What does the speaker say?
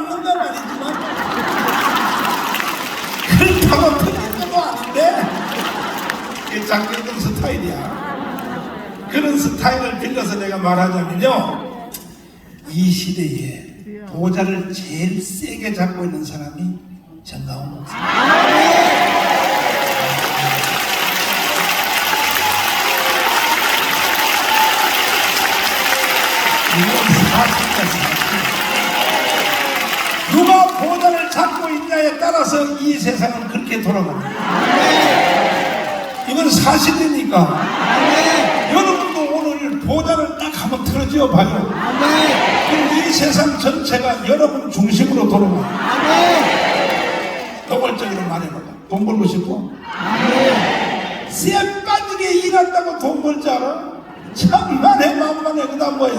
맞는 건 아니지만 그렇다고 틀린 것도 아닌데 이게 장경동 스타일이야. 그런 스타일을 빌려서 내가 말하자면요 이 시대에 보좌를 제일 세게 잡고 있는 사람이 정가훈 목사. 이건 사실이야 사실 누가 보좌를 잡고 있냐에 따라서 이 세상은 그렇게 돌아갑니다 이건 사실이니까. 여러분도 오늘 보좌를 딱 한번 틀어지어 봐요. 이 세상 전체가 여러분 중심으로 돌아가요 노골적으로 말해봐봐. 돈 벌고 싶어? 쎄 빠지게 일한다고 돈 벌지 않아? 참만해 만만해 그다음 뭐야